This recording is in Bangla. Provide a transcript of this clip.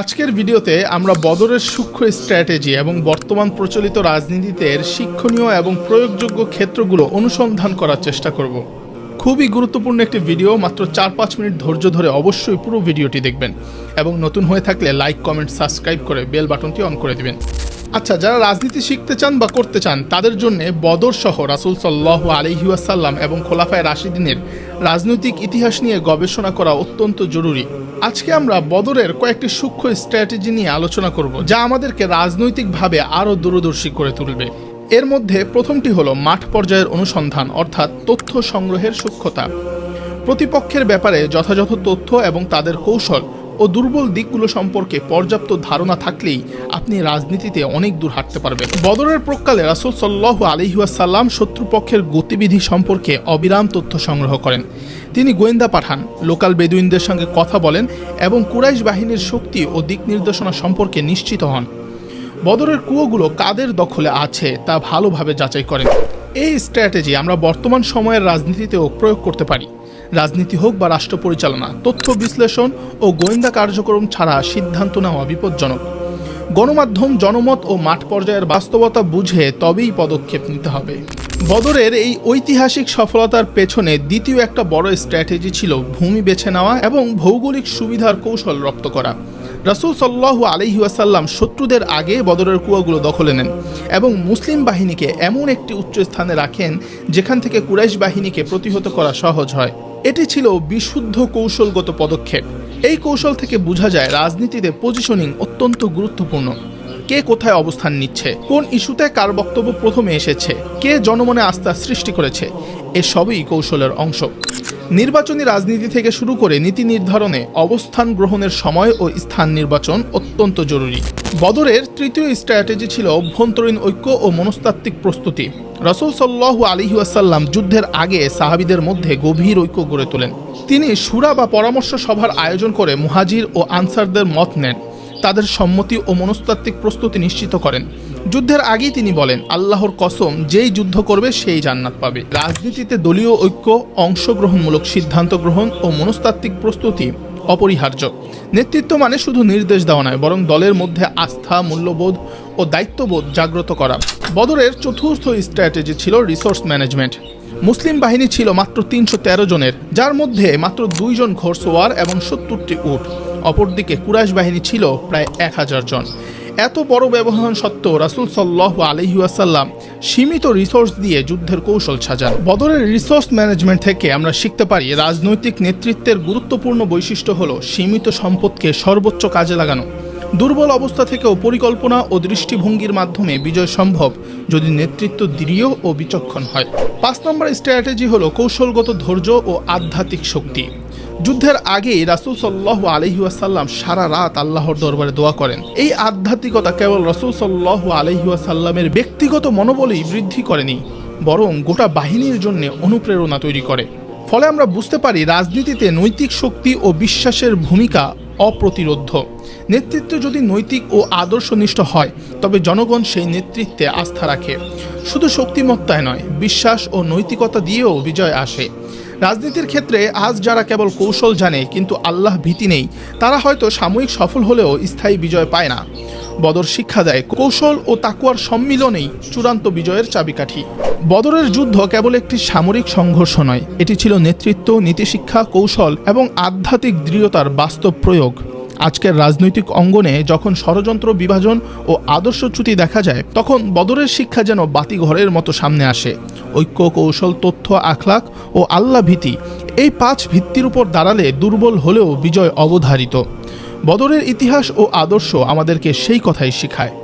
আজকের ভিডিওতে আমরা বদরের সূক্ষ্ম স্ট্র্যাটেজি এবং বর্তমান প্রচলিত রাজনীতিতে শিক্ষণীয় এবং প্রয়োগযোগ্য ক্ষেত্রগুলো অনুসন্ধান করার চেষ্টা করব। খুবই গুরুত্বপূর্ণ একটি ভিডিও, মাত্র চার পাঁচ মিনিট ধৈর্য ধরে অবশ্যই পুরো ভিডিওটি দেখবেন এবং নতুন হয়ে থাকলে লাইক, কমেন্ট, সাবস্ক্রাইব করে বেল বাটনটি অন করে দিবেন। আচ্ছা যারা রাজনীতি শিখতে চান বা করতে চান, তাদের জন্য বদর সহ রাসুল সাল্লাহ আলহিউসাল্লাম এবং খোলাফায় রাশিদিনের রাজনৈতিক ইতিহাস নিয়ে গবেষণা করা অত্যন্ত জরুরি। আজকে আমরা বদরের কয়েকটি সূক্ষ্ম স্ট্র্যাটেজি নিয়ে আলোচনা করব, যা আমাদেরকে রাজনৈতিকভাবে আরও দূরদর্শী করে তুলবে। এর মধ্যে প্রথমটি হলো মাঠ পর্যায়ের অনুসন্ধান, অর্থাৎ তথ্য সংগ্রহের সূক্ষ্মতা। প্রতিপক্ষের ব্যাপারে যথাযথ তথ্য এবং তাদের কৌশল ও দুর্বল দিকগুলো সম্পর্কে পর্যাপ্ত ধারণা থাকলেই আপনি রাজনীতিতে অনেক দূর হাঁটতে পারবেন। বদরের প্রকালে রাসুল সাল্লাহ আলহিউসাল্লাম শত্রুপক্ষের গতিবিধি সম্পর্কে অবিরাম তথ্য সংগ্রহ করেন। তিনি গোয়েন্দা পাঠান, লোকাল বেদুইনদের সঙ্গে কথা বলেন এবং কুরাইশ বাহিনীর শক্তি ও দিক নির্দেশনা সম্পর্কে নিশ্চিত হন। বদরের কুয়োগুলো কাদের দখলে আছে তা ভালোভাবে যাচাই করেন। এই স্ট্র্যাটেজি আমরা বর্তমান সময়ের রাজনীতিতেও প্রয়োগ করতে পারি। রাজনীতি হোক বা রাষ্ট্র পরিচালনা, তথ্য বিশ্লেষণ ও গোয়েন্দা কার্যক্রম ছাড়া সিদ্ধান্ত নেওয়া বিপজ্জনক। গণমাধ্যম, জনমত ও মাঠ পর্যায়ের বাস্তবতা বুঝে তবেই পদক্ষেপ নিতে হবে। বদরের এই ঐতিহাসিক সফলতার পেছনে দ্বিতীয় একটা বড় স্ট্র্যাটেজি ছিল ভূমি বেছে নেওয়া এবং ভৌগোলিক সুবিধার কৌশল রপ্ত করা। রাসুল সাল্লাহু আলহি আসাল্লাম শত্রুদের আগে বদরের কুয়াগুলো দখলে নেন এবং মুসলিম বাহিনীকে এমন একটি উচ্চ স্থানে রাখেন যেখান থেকে কুরাইশ বাহিনীকে প্রতিহত করা সহজ হয়। এটি ছিল বিশুদ্ধ কৌশলগত পদক্ষেপ। এই কৌশল থেকে বোঝা যায় রাজনীতিতে পজিশনিং অত্যন্ত গুরুত্বপূর্ণ। কে কোথায় অবস্থান নিচ্ছে? কোন ইস্যুতে কার বক্তব্য প্রথমে এসেছে? কে জনমনে আস্থা সৃষ্টি করেছে? এসবই কৌশলের অংশ। নির্বাচনী রাজনীতি থেকে শুরু করে নীতি নির্ধারণে অবস্থান গ্রহণের সময় ও স্থান নির্বাচন অত্যন্ত জরুরি। বদরের তৃতীয় স্ট্র্যাটেজি ছিল অভ্যন্তরীণ ঐক্য ও মনস্তাত্ত্বিক প্রস্তুতি। রসুল সাল্লাহু আলিহাসাল্লাম যুদ্ধের আগে সাহাবিদের মধ্যে গভীর ঐক্য গড়ে তোলেন। তিনি সুরা বা পরামর্শ সভার আয়োজন করে মুহাজির ও আনসারদের মত নেন। তাদের সম্মতি ও মনস্তাত্ত্বিক প্রস্তুতি নিশ্চিত করেন। যুদ্ধের আগেই তিনি বলেন, আল্লাহর কসম, যেই যুদ্ধ করবে সেই জান্নাত পাবে। রাজনীতিতে দলীয় ঐক্য, অংশগ্রহণমূলক সিদ্ধান্ত গ্রহণ ও মনস্তাত্ত্বিক প্রস্তুতি অপরিহার্য। নেতৃত্ব মানে শুধু নির্দেশ দেওয়া নয়, বরং দলের মধ্যে আস্থা, মূল্যবোধ ও দায়িত্ববোধ জাগ্রত করা। বদরের চতুর্থ স্ট্র্যাটেজি ছিল রিসোর্স ম্যানেজমেন্ট। মুসলিম বাহিনী ছিল মাত্র তিনশো তেরো জনের, যার মধ্যে মাত্র দুইজন ঘোড়সোয়ার এবং সত্তরটি উট। অপরদিকে কুরাইশ বাহিনী ছিল প্রায় এক হাজার জন। এত বড় ব্যবধান সত্ত্বেও রাসুল সাল্লাহ আলহিউসাল্লাম সীমিত রিসোর্স দিয়ে যুদ্ধের কৌশল সাজান। বদরের রিসোর্স ম্যানেজমেন্ট থেকে আমরা শিখতে পারি রাজনৈতিক নেতৃত্বের গুরুত্বপূর্ণ বৈশিষ্ট্য হল সীমিত সম্পদকে সর্বোচ্চ কাজে লাগানো। দুর্বল অবস্থা থেকেও পরিকল্পনা ও দৃষ্টিভঙ্গির মাধ্যমে বিজয় সম্ভব যদি নেতৃত্ব দৃঢ় ও বিচক্ষণ হয়। পাঁচ নম্বর স্ট্র্যাটেজি হলো কৌশলগত ধৈর্য ও আধ্যাত্মিক শক্তি। যুদ্ধের আগেই রাসুল সাল্লাহ আলহিউসাল্লাম সারা রাত আল্লাহর দরবারে দোয়া করেন। এই আধ্যাত্মিকতা কেবল রসুল সাল্লাহ আলহিউসাল্লামের ব্যক্তিগত মনোবলেই বৃদ্ধি করেনি, বরং গোটা বাহিনীর জন্য অনুপ্রেরণা তৈরি করে। ফলে আমরা বুঝতে পারি রাজনীতিতে নৈতিক শক্তি ও বিশ্বাসের ভূমিকা অপ্রতিরোধ্য। নেতৃত্ব যদি নৈতিক ও আদর্শনিষ্ঠ হয়, তবে জনগণ সেই নেতৃত্বে আস্থা রাখে। শুধু শক্তিমত্তায় নয়, বিশ্বাস ও নৈতিকতা দিয়েও বিজয় আসে। রাজনীতির ক্ষেত্রে আজ যারা কেবল কৌশল জানে, কিন্তু আল্লাহ ভীতি নেই, তারা হয়তো সাময়িক সফল হলেও স্থায়ী বিজয় পায় না। বদর শিক্ষা দেয়। কৌশল ও তাকুয়ার সম্মিলনেই চূড়ান্ত বিজয়ের চাবিকাঠি। বদরের যুদ্ধ কেবল একটি সামরিক সংঘর্ষ নয়, এটি ছিল নেতৃত্ব, নীতিশিক্ষা, কৌশল এবং আধ্যাত্মিক দৃঢ়তার বাস্তব প্রয়োগ। আজকের রাজনৈতিক অঙ্গনে যখন ষড়যন্ত্র বিভাজন ও আদর্শচ্যুতি দেখা যায়, তখন বদরের শিক্ষা যেন বাতিঘরের মতো সামনে আসে। ঐক্য, কৌশল, তথ্য আখলাক ও আল্লাভীতি এই পাঁচ ভিত্তির উপর দাঁড়ালে দুর্বল হলেও বিজয় অবধারিত। বদরের ইতিহাস ও আদর্শ আমাদেরকে সেই কথাই শেখায়।